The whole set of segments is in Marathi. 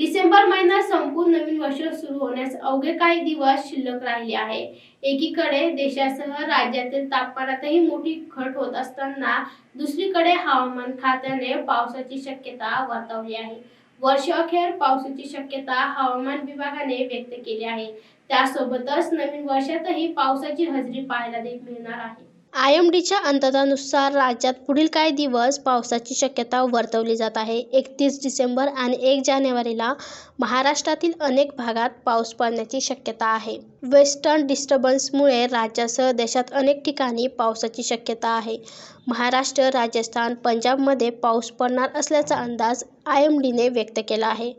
डिसेंबर महिना संपून नवीन वर्ष सुरू होण्यास अवघे काही दिवस शिल्लक राहिले आहे. एकीकडे देशासह राज्यातील तापमानातही मोठी घट होत असताना दुसरीकडे हवामान खात्याने पावसाची शक्यता वर्तवली आहे. वर्ष अखेर पावसाची शक्यता हवामान विभागाने व्यक्त केली आहे. त्यासोबतच नवीन वर्षातही पावसाची हजेरी पाहायला दे- मिळणार आहे. आय एम डीच्या अंदाजानुसार राज्यात पुढील काही दिवस पावसाची शक्यता वर्तवली जात आहे. एकतीस डिसेंबर आणि एक जानेवारीला महाराष्ट्रातील अनेक भागात पाऊस पडण्याची शक्यता आहे. वेस्टर्न डिस्टर्बन्समुळे राज्यासह देशात अनेक ठिकाणी पावसाची शक्यता आहे. महाराष्ट्र राजस्थान पंजाबमध्ये पाऊस पडणार असल्याचा अंदाज आय एम डीने व्यक्त केला आहे.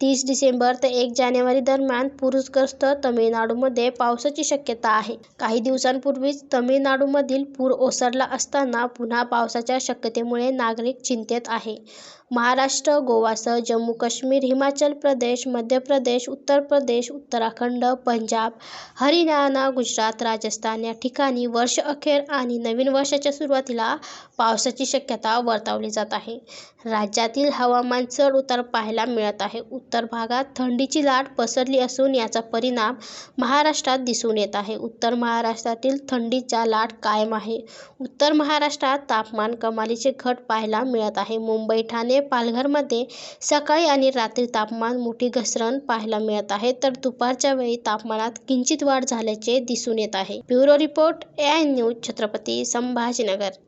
तीस डिसेंबर ते एक जानेवारी दरम्यान पूरग्रस्त तमिळनाडूमध्ये पावसाची शक्यता आहे. काही दिवसांपूर्वीच तमिळनाडूमधील पूर ओसरला असताना पुन्हा पावसाच्या शक्यतेमुळे नागरिक चिंतेत आहे. महाराष्ट्र गोवासह जम्मू काश्मीर हिमाचल प्रदेश मध्य प्रदेश उत्तर प्रदेश उत्तराखंड पंजाब हरियाणा गुजरात राजस्थान या ठिकाणी वर्ष अखेर आणि नवीन वर्षाच्या सुरुवातीला पावसाची शक्यता वर्तवली जात आहे. राज्यातील हवामान चढ उतार पाहायला मिळत आहे. उत्तर भागात थंडीची लाट पसरली असून याचा परिणाम महाराष्ट्रात दिसून येत आहे. उत्तर महाराष्ट्रातील थंडीचा लाट कायम आहे. उत्तर महाराष्ट्रात तापमान कमालीचे घट पाहायला मिळत आहे. मुंबई ठाणे पालघरमध्ये सकाळी आणि रात्री तापमान मोठी घसरण पाहायला मिळत आहे. तर दुपारच्या वेळी तापमानात किंचित वाढ झाल्याचे दिसून येत आहे. Bureau report A I news Chhatrapati Sambhajinagar.